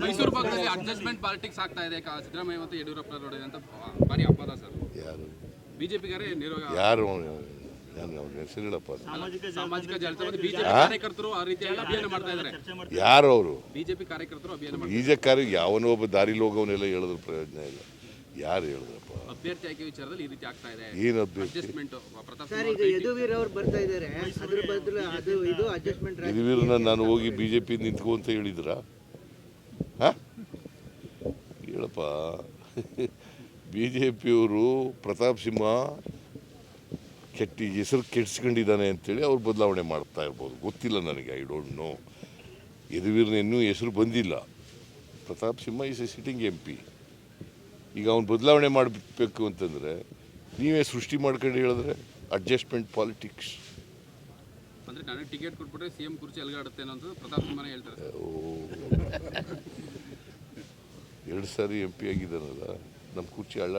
ಮೈಸೂರು ಭಾಗದಲ್ಲಿ adjustment politics ಆಗ್ತಾ ಇದೆ. ಕಾ- ಸಿದ್ದರಾಮಯ್ಯ ಮತ್ತು ಯಡಿಯೂರಪ್ಪ ನೋಡಿದೆ ಅಂತ ಭಾರಿ ಅಪವಾದ ಸರ್. ಯಾರು? ಬಿಜೆಪಿಗಾರೇ ನಿರೋಗ ಯಾರು ನಾನು ಅವ್ನ ಹೆಸರು ಹೇಳಪ್ಪ ಸಾಮಾಜಿಕ ಜಾಲತಾಣ ಮತ್ತು ಬಿಜೆಪಿ ಕಾರ್ಯಕರ್ತರು ಆ ರೀತಿಯಾಗಿ ಅಭಿಯಾನ ಮಾಡ್ತಾ ಇದ್ದಾರೆ. ಯಾರು ಅವರು? ಬಿಜೆಪಿ ಕಾರ್ಯಕರ್ತರು ಅಭಿಯಾನ ಮಾಡ್ತಾರೆ ಬೀಜಕಾರಿ ಯಾವನೋ ಒಬ್ಬ ದಾರಿ ಹೋಗೋವನ್ನೆಲ್ಲ ಹೇಳಿದ್ರು ಪ್ರಯೋಜನ ಇಲ್ಲ. ಯಾರು ಹೇಳಿದ್ರಪ್ಪ? ಅಭ್ಯರ್ಥಿ ಆಯ್ಕೆ ವಿಚಾರದಲ್ಲಿ ಈ ರೀತಿ ಆಗ್ತಾ ಇದೆ. ಏನು ಅಭ್ಯರ್ಥಿ? ಅಡ್ಜಸ್ಟ್ಮೆಂಟ್ ಪ್ರತಾಪ್ ಸರ್ ಈಗ ಯದುವೀರ್ ಅವ್ರು ಬರ್ತಾ ಇದ್ದಾರೆ. ಅದ್ರ ಬದಲು ಅದು ಇದು ಅಡ್ಜಸ್ಟ್ಮೆಂಟ್ ಯದುವೀರನ್ನ ನಾನು ಹೋಗಿ ಬಿಜೆಪಿ ನಿಂತ್ಕೊ ಅಂತ ಹೇಳಿದ್ರ? ಹೇಳಪ್ಪ ಬಿ ಜೆ ಪಿಯವರು ಪ್ರತಾಪ್ ಸಿಂಹ ಕೆಟ್ಟಿ ಹೆಸರು ಕೆಡಿಸ್ಕೊಂಡಿದ್ದಾನೆ ಅಂತೇಳಿ ಅವ್ರು ಬದಲಾವಣೆ ಮಾಡ್ತಾ ಇರ್ಬೋದು. ಗೊತ್ತಿಲ್ಲ ನನಗೆ ಐ ಡೋಂಟ್ ನೋ ಯದುವೀರನ ಇನ್ನೂ ಹೆಸರು ಬಂದಿಲ್ಲ. Pratap Simha is a sitting M P ಈಗ ಅವ್ನು ಬದಲಾವಣೆ ಮಾಡಬೇಕು ಅಂತಂದರೆ ನೀವೇ ಸೃಷ್ಟಿ ಮಾಡ್ಕೊಂಡು ಹೇಳಿದ್ರೆ ಅಡ್ಜಸ್ಟ್ಮೆಂಟ್ ಪಾಲಿಟಿಕ್ಸ್ ಟಿಕೆಟ್ ಕೊಟ್ಬಿಟ್ರೆ ಸಿಎಂ ಕುರ್ಚಿ ಅಲ್ಗಾಡುತ್ತೆ ಅನ್ನೋದು ಪ್ರತಾಪ್ ಸಿಂಹನೇ ಹೇಳ್ತಾರೆ. ಎರಡು ಸಾರಿ ಎಂ ಪಿ ಆಗಿದ್ದಾನಲ್ಲ ನಮ್ಮ ಕುರ್ಚಿ ಅಳ್ಳ